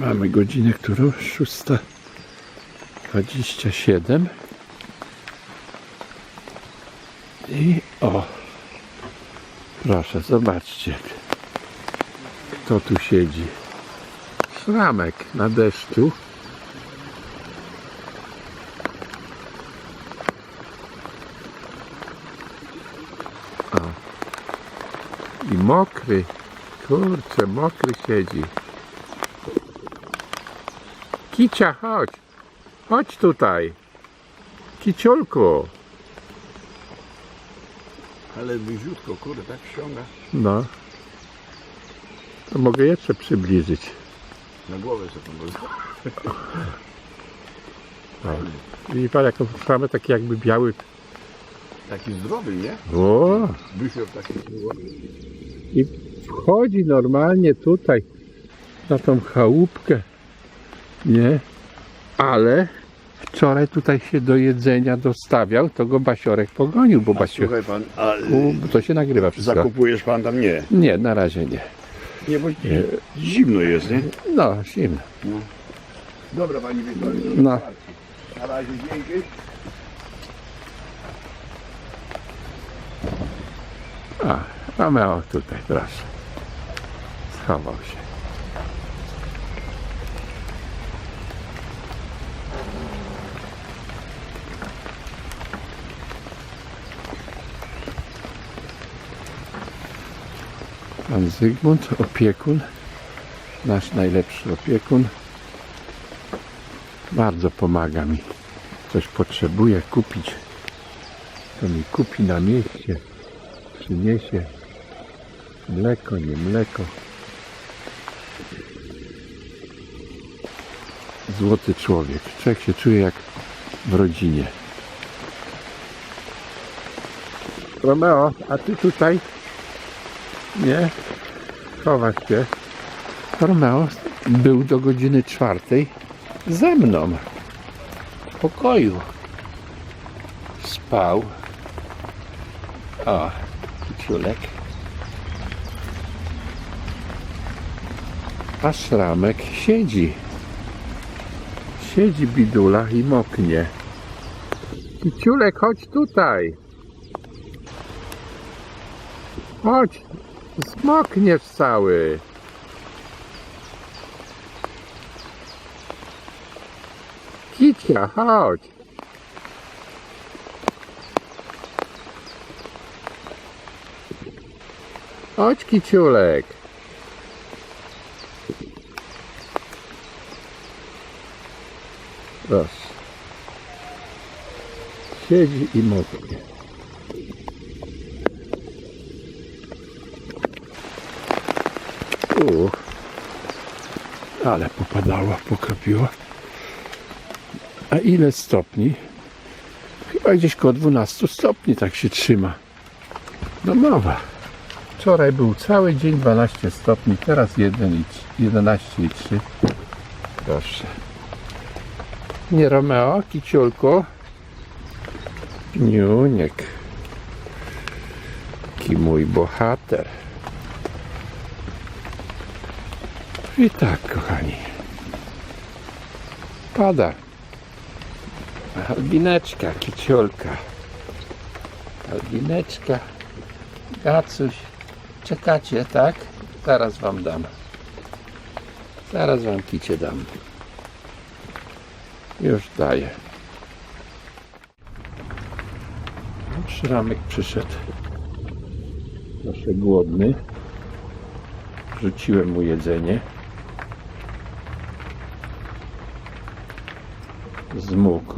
Mamy godzinę, którą? 6.27 I o, proszę, zobaczcie, kto tu siedzi. Szramek na deszczu. I mokry, kurczę, mokry siedzi. Kicia, chodź. Chodź tutaj. Kiciulku. Ale wyziutko, kurde, tak ściąga. No. To mogę jeszcze przybliżyć. Na głowę sobie tam może. I pan jak mamy taki jakby biały. Taki zdrowy, nie? O! Wysiął taki. I wchodzi normalnie tutaj na tą chałupkę. Nie? Ale wczoraj tutaj się do jedzenia dostawiał, to go Basiorek pogonił, bo A Basiorek. słuchaj pan, a U, to się nagrywa wszystko. zakupujesz pan tam? Nie. Nie, na razie nie. Nie, bo zimno jest, nie? No, zimno. Dobra pani Wiktoria. No. Na razie dzięki. A, Romeo tutaj, proszę. Schował się. Pan Zygmunt, opiekun, nasz najlepszy opiekun, bardzo pomaga mi. Coś potrzebuję kupić, to mi kupi na mieście przyniesie mleko, nie mleko. Złoty człowiek. Człowiek się czuje jak w rodzinie. Romeo, a ty tutaj? Nie? Chowasz się. Romeo był do godziny czwartej ze mną. W pokoju. Spał. O, kiciulek. A szramek siedzi. Siedzi bidula i moknie. Kiciulek, chodź tutaj. Chodź. Zmokniesz cały. Kicia, chodź. Chodź, kiciulek. Proszę. Siedzi i moknie. Ale popadało, pokropiło. A ile stopni? Chyba gdzieś koło 12 stopni tak się trzyma. No mowa. Wczoraj był cały dzień 12 stopni, teraz 1 i trz- 11,3. Proszę. Nie Romeo, kiciulku. Niuniek. Ki mój bohater. I tak, kochani. Pada. Albineczka, kiciolka. Albineczka. Gacuś. Czekacie, tak? Zaraz wam dam. Zaraz wam kicie dam. Już daję. No, Szramek przyszedł. Troszkę głodny. Rzuciłem mu jedzenie. Zmógł.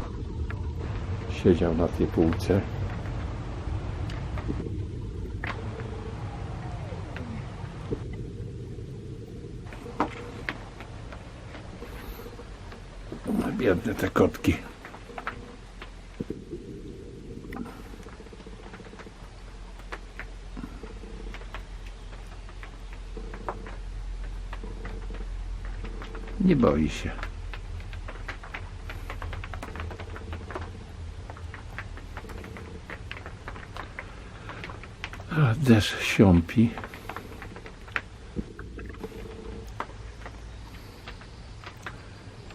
Siedział na tej półce. No, Biedne te kotki. Nie boi się. A deszcz siąpi.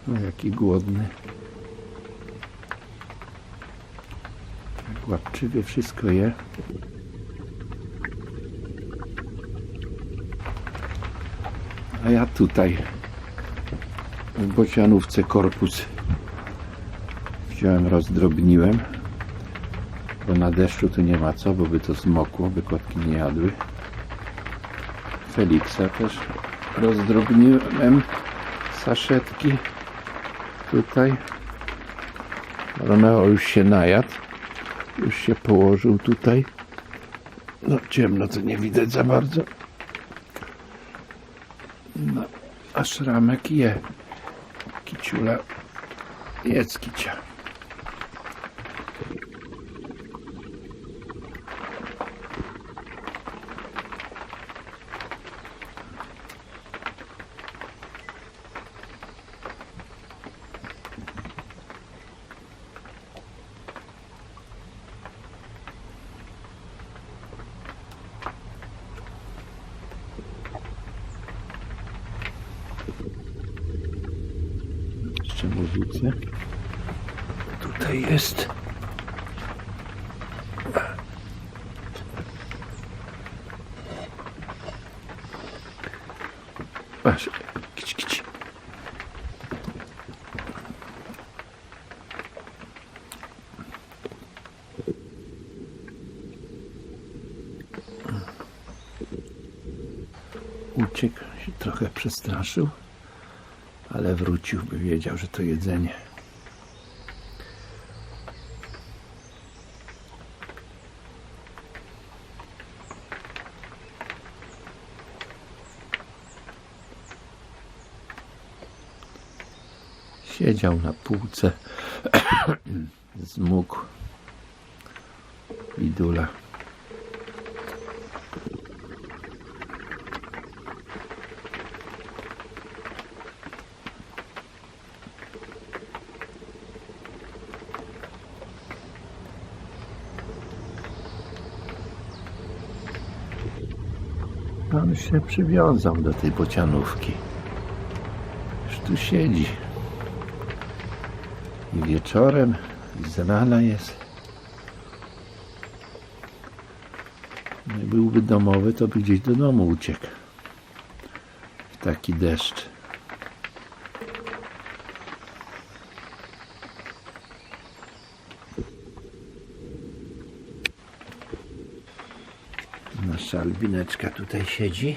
No jaki głodny. Jak łapczywie wszystko je. A ja tutaj w bocianówce korpus wziąłem, rozdrobniłem. Bo na deszczu tu nie ma co, bo by to zmokło, by kotki nie jadły. Feliksa też rozdrobniłem saszetki tutaj. Romeo już się najadł. Już się położył tutaj. No ciemno, to nie widać za bardzo. No, a szramek je. Kiciula. Jedz kicia. Tutaj jest. Kić. Uciekł, się trochę przestraszył ale wrócił, by wiedział, że to jedzenie. Siedział na półce, zmógł idula. On się przywiązał do tej bocianówki. Już tu siedzi. I wieczorem, i z rana jest. No i byłby domowy, to by gdzieś do domu uciekł. W taki deszcz. Nasza albineczka tutaj siedzi.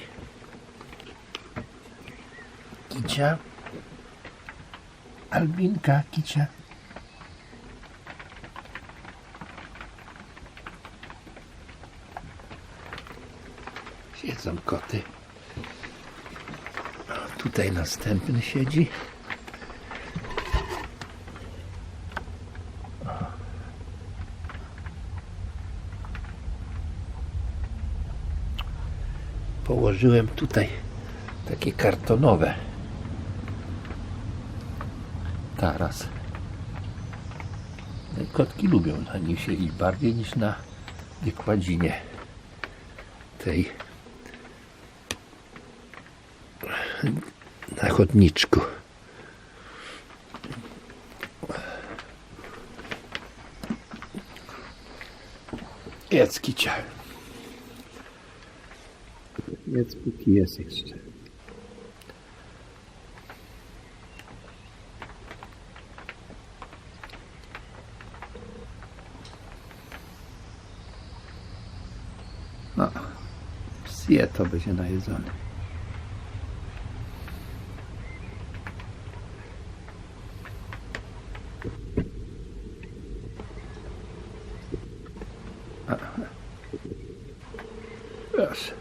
Kicia. Albinka, kicia. Siedzą koty. Tutaj następny siedzi. Położyłem tutaj takie kartonowe taras. Kotki lubią na nim siedzieć bardziej niż na wykładzinie tej na chodniczku. Jedz Jedz póki jest jeszcze. No, zje to będzie najedzony. Proszę.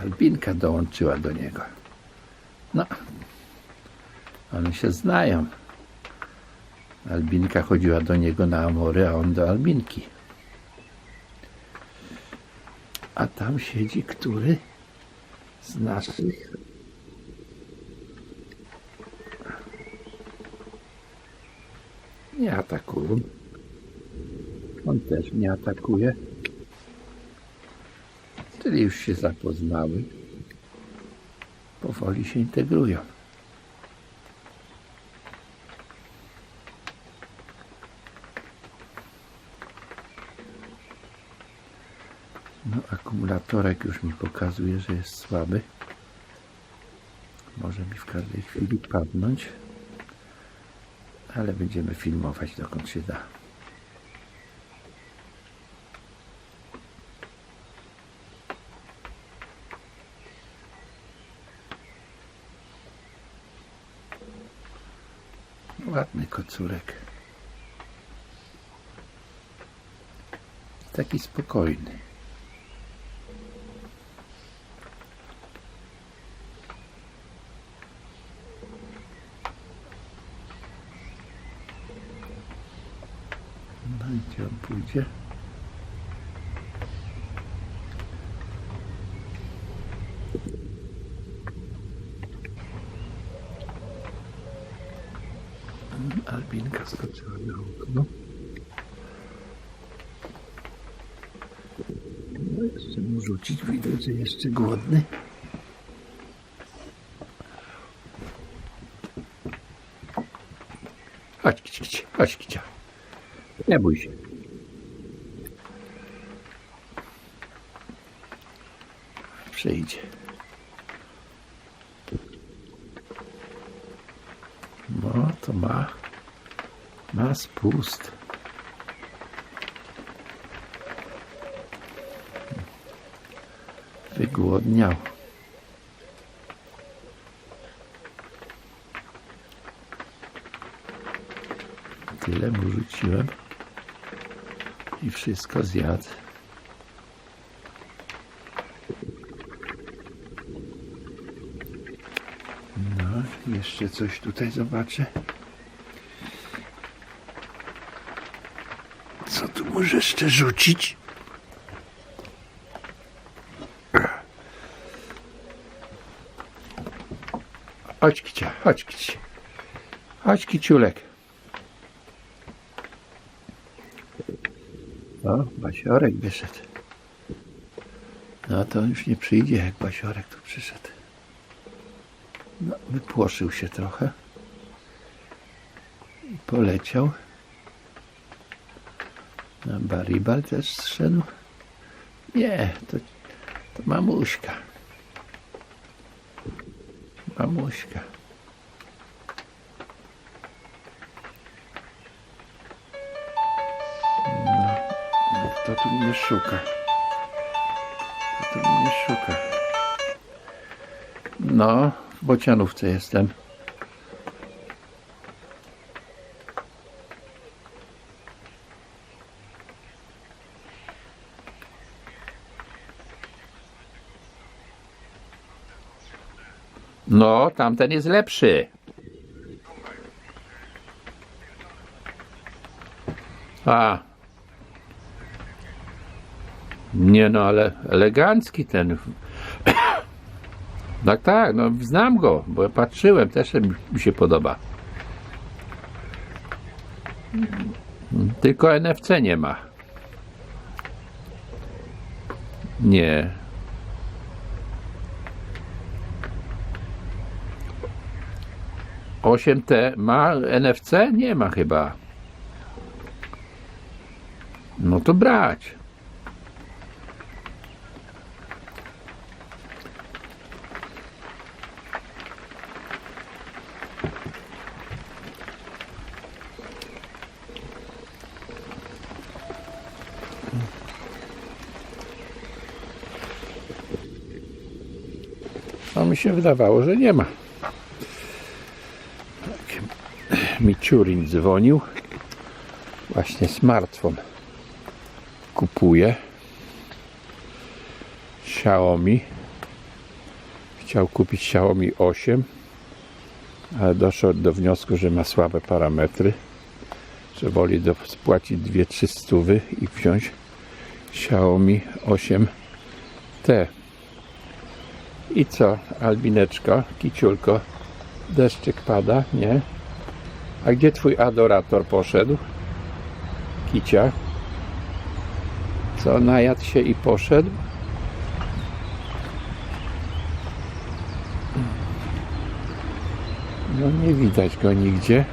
Albinka dołączyła do niego. No, one się znają. Albinka chodziła do niego na amory, a on do Albinki. A tam siedzi który z naszych. Nie atakują. On też nie atakuje. Czyli już się zapoznały powoli się integrują. No, akumulatorek już mi pokazuje, że jest słaby. Może mi w każdej chwili padnąć, ale będziemy filmować dokąd się da. Kocurek. Taki spokojny. I gdzie on pójdzie? Albinka skoczyła na okno. No jeszcze mu rzucić, widać, że jeszcze głodny. Chodź, kicia, chodź, kicia. Nie bój się. Przyjdzie. No, to ma, ma spust. Wygłodniał. Tyle mu rzuciłem i wszystko zjadł. No, jeszcze coś tutaj zobaczę. Co tu może jeszcze rzucić? Chodź kicia, chodź kicia. Chodź kiciulek. O, Basiorek wyszedł. No to on już nie przyjdzie, jak Basiorek tu przyszedł. No, wypłoszył się trochę. I poleciał. A Baribal też zszedł. Nie, to, to mamuśka. Mamuśka. No, kto tu mnie szuka? Kto tu mnie szuka? No, w bocianówce jestem. No, tamten jest lepszy. A. Nie no, ale elegancki ten. Tak, tak, no znam go, bo patrzyłem, też mi się podoba. Tylko NFC nie ma. Nie. Osiem T ma NFC? Nie ma chyba. No to brać. No mi się wydawało, że nie ma. Tak. Miciurin dzwonił. Właśnie smartfon kupuje. Xiaomi. Chciał kupić Xiaomi 8, ale doszedł do wniosku, że ma słabe parametry, że woli do, spłacić 2-3 stówy i wziąć Xiaomi 8T. I co, Albineczko, kiciulko, deszczyk pada, nie? A gdzie twój adorator poszedł? Kicia. Co, najadł się i poszedł? No nie widać go nigdzie.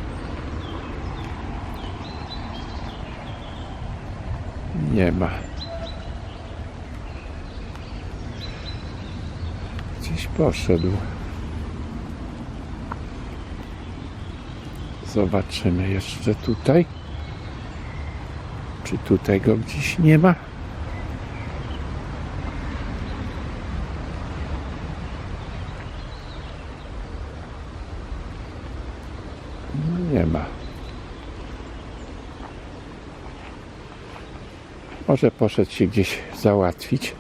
Nie ma. Poszedł. Zobaczymy jeszcze tutaj. Czy tutaj go gdzieś nie ma? No nie ma. Może poszedł się gdzieś załatwić.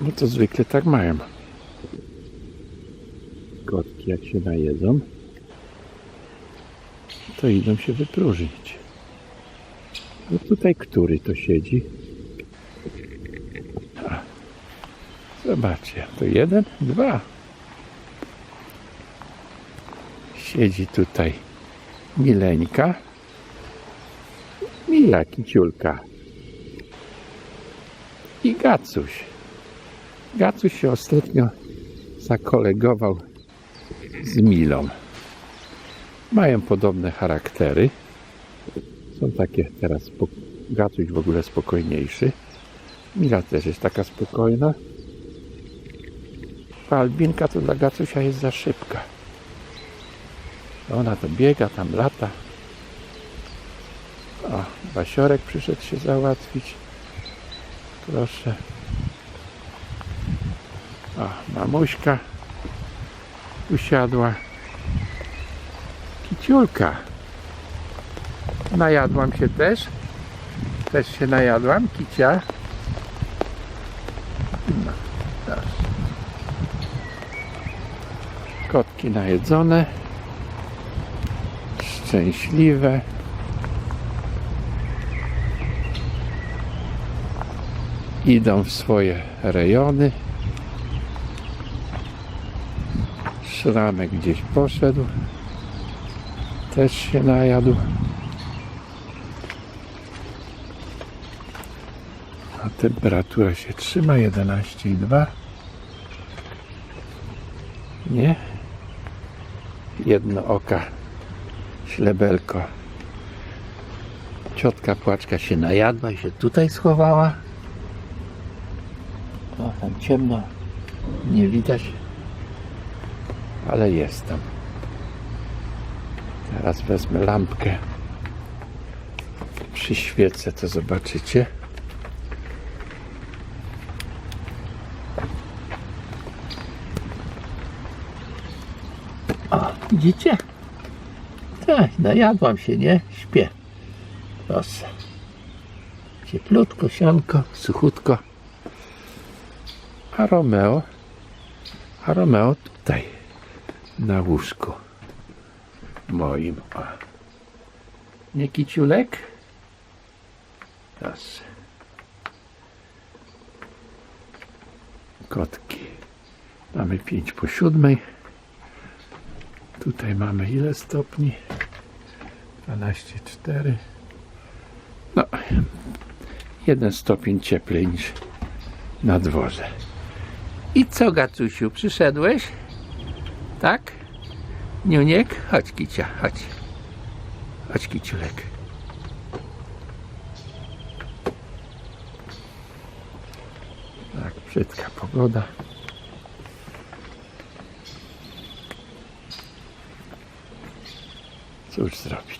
Bo to zwykle tak mają. Kotki jak się najedzą, to idą się wypróżnić. No tutaj który to siedzi? A, zobaczcie, to jeden, dwa. Siedzi tutaj Mileńka. Mila kiciulka. I Gacuś. Gacuś się ostatnio zakolegował z Milą. Mają podobne charaktery. Są takie teraz. Gacuś w ogóle spokojniejszy. Mila też jest taka spokojna. A Albinka to dla Gacusia jest za szybka. Ona to biega, tam lata. O, Basiorek przyszedł się załatwić. Proszę. O, mamuśka usiadła. Kiciulka. Najadłam się też. Też się najadłam, kicia. No. Kotki najedzone. Szczęśliwe. Idą w swoje rejony. Szramek gdzieś poszedł. Też się najadł. A temperatura się trzyma 11,2. Nie? Jedno oka. Ślebelko. Ciotka płaczka się najadła i się tutaj schowała. O, tam ciemno. Nie widać. Ale jestem. Teraz wezmę lampkę. Przyświecę, to zobaczycie. O, widzicie? Tak, najadłam się, nie? Śpię. Proszę. Cieplutko, sianko, suchutko. A Romeo? A Romeo tutaj. Na łóżku. Moim. O. Nie kiciulek? Kotki. Mamy 5 po siódmej. Tutaj mamy ile stopni? 12,4. No, jeden stopień cieplej niż na dworze. I co, Gacusiu, przyszedłeś? Tak? Niuniek? Chodź, Kicia, chodź. Chodź, Kiciulek. Tak, brzydka pogoda. Cóż zrobić?